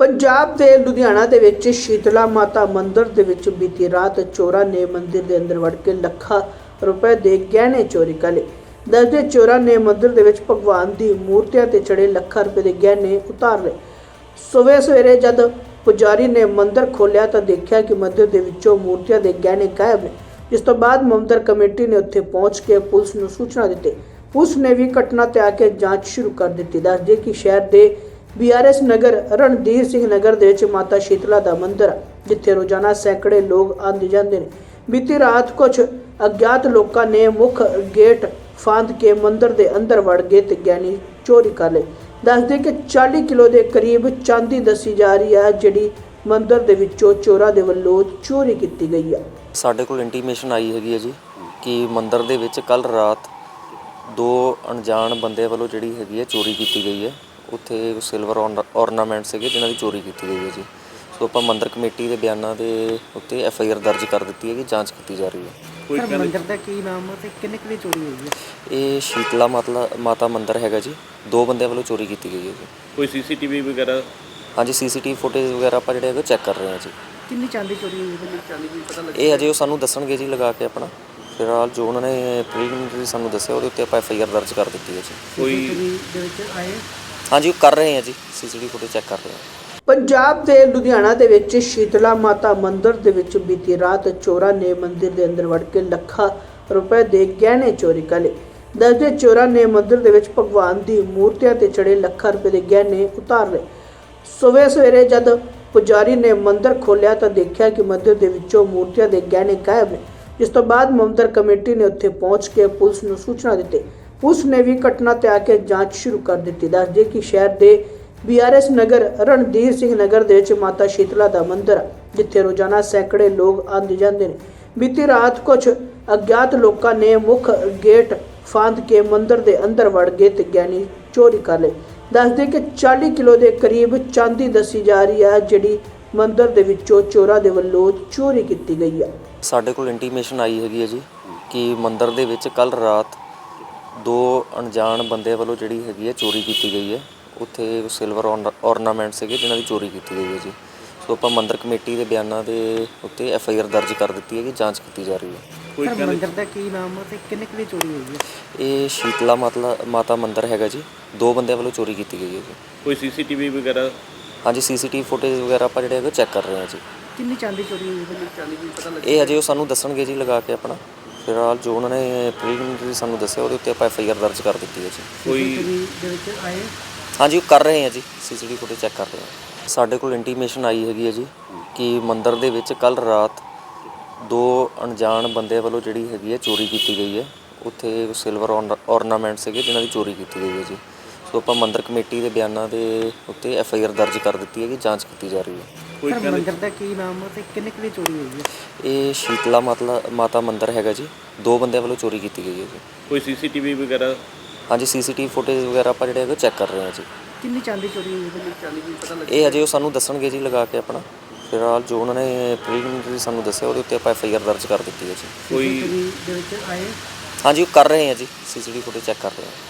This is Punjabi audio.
ਪੰਜਾਬ ਦੇ ਲੁਧਿਆਣਾ ਦੇ ਵਿੱਚ ਸ਼ੀਤਲਾ ਮਾਤਾ ਮੰਦਿਰ ਦੇ ਵਿੱਚ ਬੀਤੀ ਰਾਤ ਚੋਰਾਂ ਨੇ ਮੰਦਿਰ ਦੇ ਅੰਦਰ ਵੜ ਕੇ ਲੱਖਾਂ ਰੁਪਏ ਦੇ ਗਹਿਣੇ ਚੋਰੀ ਕਰ ਲਏ। ਦੱਸਦੇ ਚੋਰਾਂ ਨੇ ਮੰਦਿਰ ਦੇ ਵਿੱਚ ਭਗਵਾਨ ਦੀ ਮੂਰਤੀਆਂ ਤੇ ਚੜੇ ਲੱਖਾਂ ਰੁਪਏ ਦੇ ਗਹਿਣੇ ਉਤਾਰ ਲਏ। ਸਵੇਰੇ ਸਵੇਰੇ ਜਦ ਪੁਜਾਰੀ ਨੇ ਮੰਦਿਰ ਖੋਲ੍ਹਿਆ ਤਾਂ ਦੇਖਿਆ ਕਿ ਮੰਦਿਰ ਦੇ ਵਿੱਚੋਂ ਮੂਰਤੀਆਂ ਦੇ ਗਹਿਣੇ ਗਾਇਬ ਨੇ। ਜਿਸ ਤੋਂ ਬਾਅਦ ਮੰਦਿਰ ਕਮੇਟੀ ਨੇ ਉੱਥੇ ਪਹੁੰਚ ਕੇ ਪੁਲਿਸ ਨੂੰ ਸੂਚਨਾ ਦਿੱਤੀ। ਪੁਲਿਸ ਨੇ ਵੀ ਘਟਨਾ ਤੇ ਆ ਕੇ ਜਾਂਚ ਸ਼ੁਰੂ ਕਰ ਦਿੱਤੀ। ਦੱਸਦੇ ਕਿ ਸ਼ਹਿਰ ਦੇ ਬੀਆਰਐਸ ਨਗਰ ਰਣਧੀਰ ਸਿੰਘ ਨਗਰ ਦੇ ਵਿੱਚ ਮਾਤਾ ਸ਼ੀਤਲਾ ਦਾ ਮੰਦਿਰ ਜਿੱਥੇ ਰੋਜ਼ਾਨਾ ਸੈਂਕੜੇ ਲੋਕ ਆਉਂਦੇ ਜਾਂਦੇ ਨੇ। ਬੀਤੀ ਰਾਤ ਕੁਝ ਅਗਿਆਤ ਲੋਕਾਂ ਨੇ ਮੁੱਖ ਗੇਟ ਫਾਂਦ ਕੇ ਮੰਦਿਰ ਦੇ ਅੰਦਰ ਵੜ ਗਏ ਤੇ ਗਹਿਣੇ ਚੋਰੀ ਕਰ ਲਏ। ਦੱਸਦੇ ਕਿ 40 ਕਿਲੋ ਦੇ ਕਰੀਬ ਚਾਂਦੀ ਦੱਸੀ ਜਾ ਰਹੀ ਹੈ, ਜਿਹੜੀ ਮੰਦਿਰ ਦੇ ਵਿੱਚੋਂ ਚੋਰਾਂ ਦੇ ਵੱਲੋਂ ਚੋਰੀ ਕੀਤੀ ਗਈ ਹੈ ਸਾਡੇ ਕੋਲ ਇੰਟੀਮੇਸ਼ਨ ਆਈ ਹੈਗੀ ਹੈ ਜੀ ਕਿ ਮੰਦਿਰ ਦੇ ਵਿੱਚ ਕੱਲ ਰਾਤ ਦੋ ਅਣਜਾਣ ਬੰਦੇ ਵੱਲੋਂ ਜਿਹੜੀ ਹੈਗੀ ਹੈ ਚੋਰੀ ਕੀਤੀ ਗਈ ਹੈ। ਉੱਥੇ ਸਿਲਵਰ ornament ਸੀਗੇ ਜਿਨ੍ਹਾਂ ਦੀ ਚੋਰੀ ਕੀਤੀ ਗਈ ਹੈ ਜੀ। ਸੋ ਆਪਾਂ ਮੰਦਿਰ ਕਮੇਟੀ ਦੇ ਬਿਆਨਾਂ ਦੇ ਉੱਤੇ ਐਫ ਆਈ ਆਰ ਦਰਜ ਕਰ ਦਿੱਤੀ ਹੈ ਕਿ ਜਾਂਚ ਕੀਤੀ ਜਾ ਰਹੀ ਹੈ। ਸਰ ਮੰਦਿਰ ਦਾ ਕੀ ਨਾਮ ਹੈ ਤੇ ਕਿੰਨੇ ਕੁ ਦੀ ਚੋਰੀ ਹੋਈ ਹੈ? ਇਹ ਸ਼ੀਤਲਾ ਮਾਤਾ ਮਾਤਾ ਮੰਦਿਰ ਹੈਗਾ ਜੀ। ਦੋ ਬੰਦਿਆਂ ਵੱਲੋਂ ਚੋਰੀ ਕੀਤੀ ਗਈ ਹੈ ਜੀ। ਕੋਈ ਸੀਸੀਟੀਵੀ ਵਗੈਰਾ? ਹਾਂਜੀ ਸੀਸੀਟੀਵੀ ਫੁਟੇਜ ਵਗੈਰਾ ਆਪਾਂ ਜਿਹੜੇ ਹੈਗੇ ਚੈੱਕ ਕਰ ਰਹੇ ਹਾਂ ਜੀ। ਕਿੰਨੀ ਚਾਂਦੀ ਚੋਰੀ ਹੋਈ ਹੈ? ਚਾਂਦੀ ਵੀ ਪਤਾ ਇਹ ਅਜੇ ਉਹ ਸਾਨੂੰ ਦੱਸਣਗੇ ਜੀ ਲਗਾ ਕੇ ਆਪਣਾ। ਫਿਲਹਾਲ ਜੋ ਉਹਨਾਂ ਨੇ ਪ੍ਰੀਲਿਮਿਨਰੀ ਸਾਨੂੰ ਦੱਸਿਆ ਉਹਦੇ ਉੱਤੇ ਆਪਾਂ ਐਫ ਆਈ ਆਰ ਦਰਜ ਕਰ ਦਿੱਤੀ ਹੈ ਜੀ। ਕੋਈ ਦੇ ਵਿੱਚ ਆਏ? ਹਾਂਜੀ, ਉਹ ਕਰ ਰਹੇ ਹਾਂ ਜੀ। ਸੀਸੀਟੀਵੀ ਫੁਟੇਜ ਚੈੱਕ ਕਰ ਰਹੇ ਹਾਂ ਪੰਜਾਬ ਦੇ ਲੁਧਿਆਣਾ ਦੇ ਵਿੱਚ ਸ਼ੀਤਲਾ ਮਾਤਾ ਮੰਦਿਰ ਦੇ ਵਿੱਚ ਬੀਤੀ ਰਾਤ ਚੋਰਾਂ ਨੇ ਮੰਦਿਰ ਦੇ ਅੰਦਰ ਵੜ ਕੇ ਲੱਖਾਂ ਰੁਪਏ ਦੇ ਗਹਿਣੇ ਚੋਰੀ ਕਰ ਲਏ। ਦੱਸਦੇ ਚੋਰਾਂ ਨੇ ਮੰਦਿਰ ਦੇ ਵਿੱਚ ਭਗਵਾਨ ਦੀ ਮੂਰਤੀਆਂ ਤੇ ਚੜੇ ਲੱਖਾਂ ਰੁਪਏ ਦੇ ਗਹਿਣੇ ਉਤਾਰ ਲਏ। ਸਵੇਰੇ ਸਵੇਰੇ ਜਦ ਪੁਜਾਰੀ ਨੇ ਮੰਦਿਰ ਖੋਲ੍ਹਿਆ ਤਾਂ ਦੇਖਿਆ ਕਿ ਮੰਦਿਰ ਦੇ ਵਿੱਚੋਂ ਮੂਰਤੀਆਂ ਦੇ ਗਹਿਣੇ ਗਾਇਬ ਨੇ। ਜਿਸ ਤੋਂ ਬਾਅਦ ਮੰਦਿਰ ਕਮੇਟੀ ਨੇ ਉੱਥੇ ਪਹੁੰਚ ਕੇ ਪੁਲਿਸ ਨੂੰ ਸੂਚਨਾ ਦਿੱਤੀ। ਪੁਲਿਸ ਨੇ ਵੀ ਘਟਨਾ ਤੇ ਆ ਕੇ ਜਾਂਚ ਸ਼ੁਰੂ ਕਰ ਦਿੱਤੀ। ਦੱਸਦੇ ਕਿ ਸ਼ਹਿਰ ਦੇ ਬੀਆਰਐਸ ਨਗਰ, ਰਣਧੀਰ ਸਿੰਘ ਨਗਰ ਦੇ ਵਿੱਚ ਮਾਤਾ ਸ਼ੀਤਲਾ ਦਾ ਮੰਦਿਰ ਜਿੱਥੇ ਰੋਜ਼ਾਨਾ ਸੈਂਕੜੇ ਲੋਕ ਆਉਂਦੇ ਜਾਂਦੇ ਨੇ। ਬੀਤੀ ਰਾਤ ਕੁਝ ਅਗਿਆਤ ਲੋਕਾਂ ਨੇ ਮੁੱਖ ਗੇਟ ਫਾਂਦ ਕੇ ਮੰਦਿਰ ਦੇ ਅੰਦਰ ਵੜ ਗਏ ਤੇ ਗਹਿਣੇ ਚੋਰੀ ਕਰ ਲਏ। ਦੱਸਦੇ ਕਿ 40 ਕਿਲੋ ਦੇ ਕਰੀਬ ਚਾਂਦੀ ਦੱਸੀ ਜਾ ਰਹੀ ਹੈ, ਜਿਹੜੀ ਮੰਦਿਰ ਦੇ ਵਿੱਚੋਂ ਚੋਰਾਂ ਦੇ ਵੱਲੋਂ ਚੋਰੀ ਕੀਤੀ ਗਈ ਹੈ। ਸਾਡੇ ਕੋਲ ਇੰਟੀਮੇਸ਼ਨ ਆਈ ਹੈਗੀ ਹੈ ਜੀ, ਕਿ ਮੰਦਿਰ ਦੇ ਵਿੱਚ ਕੱਲ ਰਾਤ ਦੋ ਅਣਜਾਣ ਬੰਦੇ ਵੱਲੋਂ ਜਿਹੜੀ ਹੈਗੀ ਹੈ ਚੋਰੀ ਕੀਤੀ ਗਈ ਹੈ। ਉੱਥੇ ਸਿਲਵਰ ornament ਸੀਗੇ ਜਿਨ੍ਹਾਂ ਦੀ ਚੋਰੀ ਕੀਤੀ ਗਈ ਹੈ ਜੀ। ਸੋ ਆਪਾਂ ਮੰਦਿਰ ਕਮੇਟੀ ਦੇ ਬਿਆਨਾਂ ਦੇ ਉੱਤੇ ਐਫ ਆਈ ਆਰ ਦਰਜ ਕਰ ਦਿੱਤੀ ਹੈ ਕਿ ਜਾਂਚ ਕੀਤੀ ਜਾ ਰਹੀ ਹੈ। ਸਰ ਮੰਦਿਰ ਦਾ ਕੀ ਨਾਮ ਹੈ ਤੇ ਕਿੰਨੇ ਕੁ ਦੀ ਚੋਰੀ ਹੋਈ ਹੈ? ਇਹ ਸ਼ੀਤਲਾ ਮਾਤਾ ਮਾਤਾ ਮੰਦਿਰ ਹੈਗਾ ਜੀ। ਦੋ ਬੰਦਿਆਂ ਵੱਲੋਂ ਚੋਰੀ ਕੀਤੀ ਗਈ ਹੈ ਜੀ। ਕੋਈ ਸੀਸੀਟੀਵੀ ਵਗੈਰਾ? ਹਾਂਜੀ ਸੀਸੀਟੀਵੀ ਫੁਟੇਜ ਵਗੈਰਾ ਆਪਾਂ ਜਿਹੜੇ ਹੈਗੇ ਚੈੱਕ ਕਰ ਰਹੇ ਹਾਂ ਜੀ। ਕਿੰਨੀ ਚਾਂਦੀ ਚੋਰੀ ਹੋਈ ਹੈ? ਚਾਂਦੀ ਵੀ ਪਤਾ ਇਹ ਅਜੇ ਉਹ ਸਾਨੂੰ ਦੱਸਣਗੇ ਜੀ ਲਗਾ ਕੇ ਆਪਣਾ। ਫਿਲਹਾਲ ਜੋ ਉਹਨਾਂ ਨੇ ਪ੍ਰੀਲਿਮਿਨਰੀ ਸਾਨੂੰ ਦੱਸਿਆ ਉਹਦੇ ਉੱਤੇ ਆਪਾਂ ਐਫ ਆਈ ਆਰ ਦਰਜ ਕਰ ਦਿੱਤੀ ਹੈ ਜੀ। ਕੋਈ ਦੇ ਵਿੱਚ ਆਏ? ਹਾਂਜੀ ਉਹ ਕਰ ਰਹੇ ਹਾਂ ਜੀ ਸੀਸੀਟੀਵੀ ਫੁਟੇਜ ਚੈੱਕ ਕਰ ਰਹੇ ਹਾਂ ਸਾਡੇ ਕੋਲ ਇੰਟੀਮੇਸ਼ਨ ਆਈ ਹੈਗੀ ਹੈ ਜੀ ਕਿ ਮੰਦਿਰ ਦੇ ਵਿੱਚ ਕੱਲ ਰਾਤ ਦੋ ਅਣਜਾਣ ਬੰਦੇ ਵੱਲੋਂ ਜਿਹੜੀ ਹੈਗੀ ਹੈ ਚੋਰੀ ਕੀਤੀ ਗਈ ਹੈ। ਉੱਥੇ ਸਿਲਵਰ ornament ਸੀਗੇ ਜਿਨ੍ਹਾਂ ਦੀ ਚੋਰੀ ਕੀਤੀ ਗਈ ਹੈ ਜੀ। ਸੋ ਆਪਾਂ ਮੰਦਿਰ ਕਮੇਟੀ ਦੇ ਬਿਆਨਾਂ ਦੇ ਉੱਤੇ ਐਫ ਆਈ ਆਰ ਦਰਜ ਕਰ ਦਿੱਤੀ ਹੈ ਕਿ ਜਾਂਚ ਕੀਤੀ ਜਾ ਰਹੀ ਹੈ। ਕੋਈ ਸਰ ਮੰਦਿਰ ਦਾ ਕੀ ਨਾਮ ਹੈ ਤੇ ਕਿੰਨੇ ਕੁ ਦੀ ਚੋਰੀ ਹੋਈ ਹੈ? ਇਹ ਸ਼ੀਤਲਾ ਮਾਤਾ ਮਾਤਾ ਮੰਦਿਰ ਹੈਗਾ ਜੀ। ਦੋ ਬੰਦਿਆਂ ਵੱਲੋਂ ਚੋਰੀ ਕੀਤੀ ਗਈ ਹੈ ਜੀ। ਕੋਈ ਸੀਸੀਟੀਵੀ ਵਗੈਰਾ? ਹਾਂਜੀ ਸੀਸੀਟੀਵੀ ਫੁਟੇਜ ਵਗੈਰਾ ਆਪਾਂ ਜਿਹੜੇ ਹੈਗੇ ਚੈੱਕ ਕਰ ਰਹੇ ਹਾਂ ਜੀ। ਕਿੰਨੀ ਚਾਂਦੀ ਚੋਰੀ ਹੋਈ ਹੈ? ਚਾਂਦੀ ਵੀ ਪਤਾ ਇਹ ਅਜੇ ਉਹ ਸਾਨੂੰ ਦੱਸਣਗੇ ਜੀ ਲਗਾ ਕੇ ਆਪਣਾ। ਫਿਲਹਾਲ ਜੋ ਉਹਨਾਂ ਨੇ ਪ੍ਰੀਲਿਮਿਨਰੀ ਸਾਨੂੰ ਦੱਸਿਆ ਉਹਦੇ ਉੱਤੇ ਆਪਾਂ ਐਫ ਆਈ ਆਰ ਦਰਜ ਕਰ ਦਿੱਤੀ ਹੈ ਜੀ। ਕੋਈ ਦੇ ਵਿੱਚ ਆਏ? ਹਾਂਜੀ ਉਹ ਕਰ ਰਹੇ ਹਾਂ ਜੀ। ਸੀਸੀਟੀਵੀ ਫੁਟੇਜ ਚੈੱਕ ਕਰ ਰਹੇ ਹਾਂ।